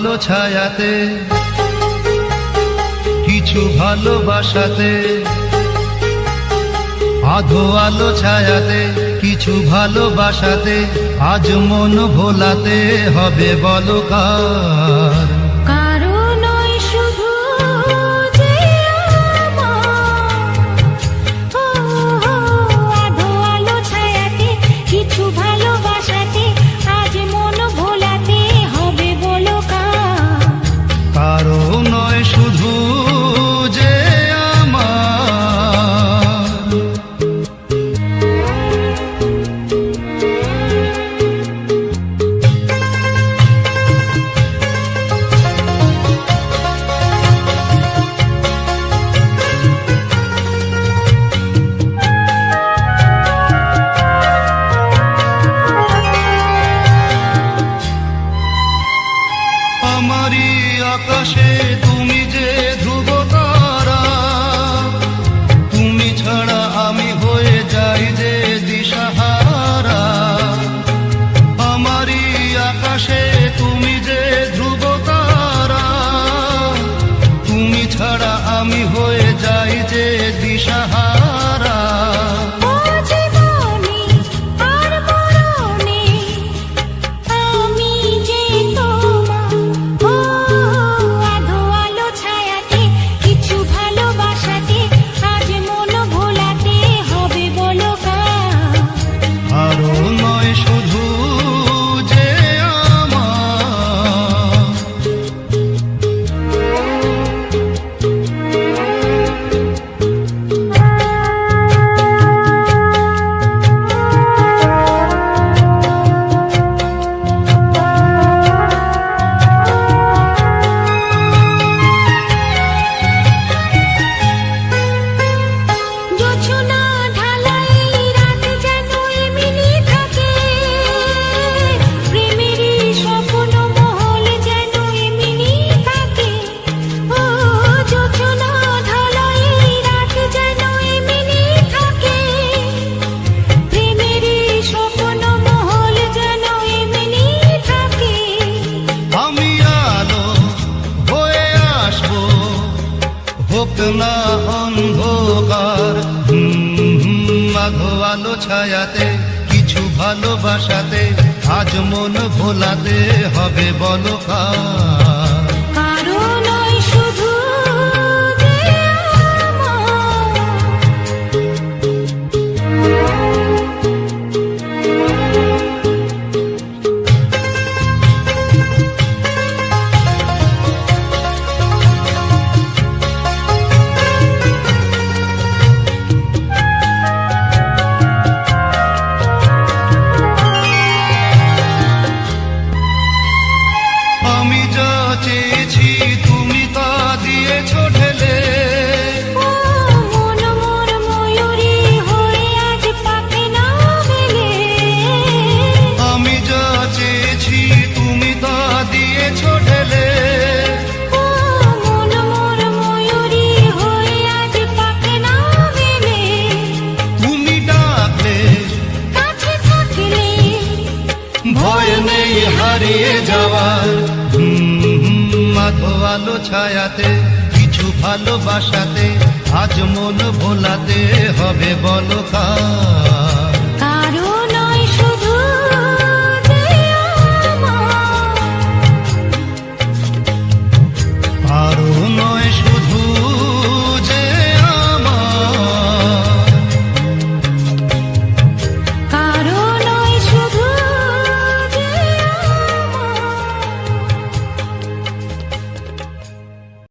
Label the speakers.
Speaker 1: ভালো ছায়াতে কিছু ভালোবাসাতে আধো আলো ছায়াতে কিছু ভালোবাসাতে আজ মন ভোলাতে হবে বলকার আকাশে তুমি যে গোপনা অন্ধকার। মাঘো আলো ছায়াতে কিছু ভালোবাসাতে আজ মন ভোলাতে হবে বলকার নেই হারিয়ে যাওয়ার। মাধো আলো ছায়াতে কিছু ভালোবাসাতে আজ মন ভোলাতে হবে বলো খা